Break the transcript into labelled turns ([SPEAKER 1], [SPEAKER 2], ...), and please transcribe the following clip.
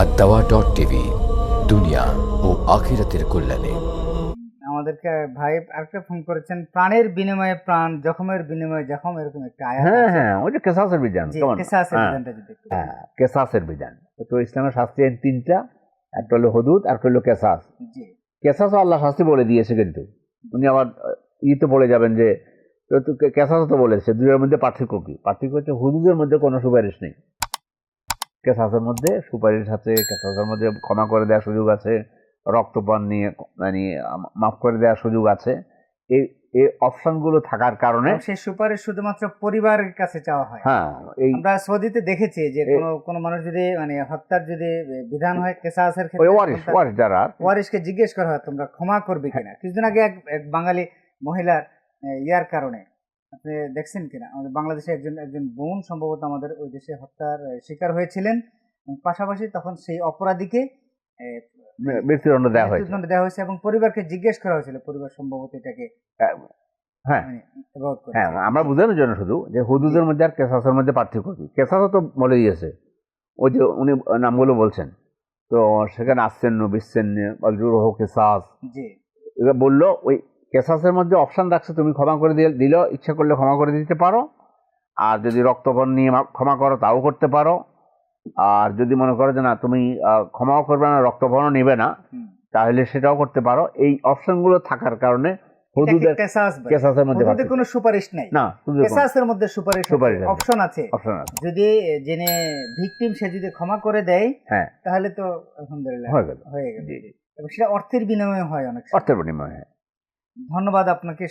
[SPEAKER 1] আর দাওয়া dot TV দুনিয়া ও আখিরাতের কল্যাণে।
[SPEAKER 2] আমাদেরকে ভাই আরেকটা ফোন করেছেন প্রাণের বিনিময়ে প্রাণ জখমের বিনিময়ে জখম এরকম একটা আয়াত
[SPEAKER 3] হ্যাঁ হ্যাঁ ওই যে কেসাসের বিধান
[SPEAKER 2] কেসাসের
[SPEAKER 3] হ্যাঁ,
[SPEAKER 2] বিধানটা যদি
[SPEAKER 3] হ্যাঁ কেসাসের বিধান। তো ইসলামের শাস্তি আইন তিনটা একটা হলো হদুদ আর একটা হলো কেসাস।
[SPEAKER 2] জি।
[SPEAKER 3] কেসাসও আল্লাহ শাস্তি বলে দিয়েছে কিন্তু। উনি আবার ইতে বলে যাবেন যে তো তো কেসাসও তো বলেছে দুইয়ের মধ্যে পার্থক্য কি? পার্থক্য হচ্ছে হুদুদের মধ্যে কোনো সুপারিশ নেই। কেসাসের মধ্যে সুপারিশ আছে কেসাসের মধ্যে ক্ষমা করে দেওয়ার সুযোগ আছে রক্তপান নিয়ে মানে মাফ করে দেওয়ার সুযোগ আছে। এই এই অপশনগুলো থাকার কারণে
[SPEAKER 2] সেই সুপারিশ শুধুমাত্র পরিবারের কাছে চাওয়া হয়।
[SPEAKER 3] হ্যাঁ
[SPEAKER 2] আমরা সৌদিতে দেখেছি যে কোনো কোনো মানুষ যদি মানে হত্যার যদি বিধান হয় কেসাসের ক্ষেত্রে
[SPEAKER 3] ওয়ারিশ ওয়ারিশ যারা
[SPEAKER 2] ওয়ারিশকে জিজ্ঞেস করা হয় তোমরা ক্ষমা করবে কিনা? কিছুদিন আগে এক বাঙালি মহিলার ইয়ার কারণে আপনি দেখছেন কিনা? আমাদের বাংলাদেশে একজন একজন বোন সম্ভবত আমাদের ওই দেশে হত্যার শিকার হয়েছিলেন। পাশাপাশি তখন সেই অপরাধীকে
[SPEAKER 3] মৃত্যুদণ্ড দেওয়া হয়েছে।
[SPEAKER 2] মৃত্যুদণ্ড দেওয়া হয়েছে এবং পরিবারকে জিজ্ঞেস করা হয়েছিল। পরিবার সম্ভবত এটাকে
[SPEAKER 3] হ্যাঁ
[SPEAKER 2] মানে
[SPEAKER 3] হ্যাঁ আমরা বোঝানোর জন্য শুধু যে হুদুদের মধ্যে আর কেসাসের মধ্যে পার্থক্য কি? কেসাসও তো বলে দিয়েছে ওই যে উনি নামগুলো বলছেন। তো সেখানে আসছেন বিচ্ছেন রোহ কেসাস।
[SPEAKER 2] জি।
[SPEAKER 3] বলল ওই কেসাসের মধ্যে অপশান রাখছে তুমি ক্ষমা করে দিয়ে দিল ইচ্ছা করলে ক্ষমা করে দিতে পারো। আর যদি রক্তপণ নিয়ে ক্ষমা করো তাও করতে পারো। আর যদি মনে করো যে না তুমি ক্ষমাও করবে না রক্তপণও নেবে না তাহলে সেটাও করতে পারো। এই অপশনগুলো থাকার কারণে হুদুদের কেসাসের মধ্যে
[SPEAKER 2] হুদুদে কোনো সুপারিশ নাই?
[SPEAKER 3] না
[SPEAKER 2] কেসাসের মধ্যে সুপারিশ
[SPEAKER 3] সুপারিশ
[SPEAKER 2] অপশন আছে?
[SPEAKER 3] অপশন আছে।
[SPEAKER 2] যদি জেনে ভিকটিম সে যদি ক্ষমা করে দেয়
[SPEAKER 3] হ্যাঁ।
[SPEAKER 2] তাহলে তো আলহামদুলিল্লাহ
[SPEAKER 3] হয়ে গেল।
[SPEAKER 2] হয়ে গেল এবং সেটা অর্থের বিনিময়ে হয় অনেক
[SPEAKER 3] অর্থের বিনিময়ে
[SPEAKER 2] ধন্যবাদ আপনাকে।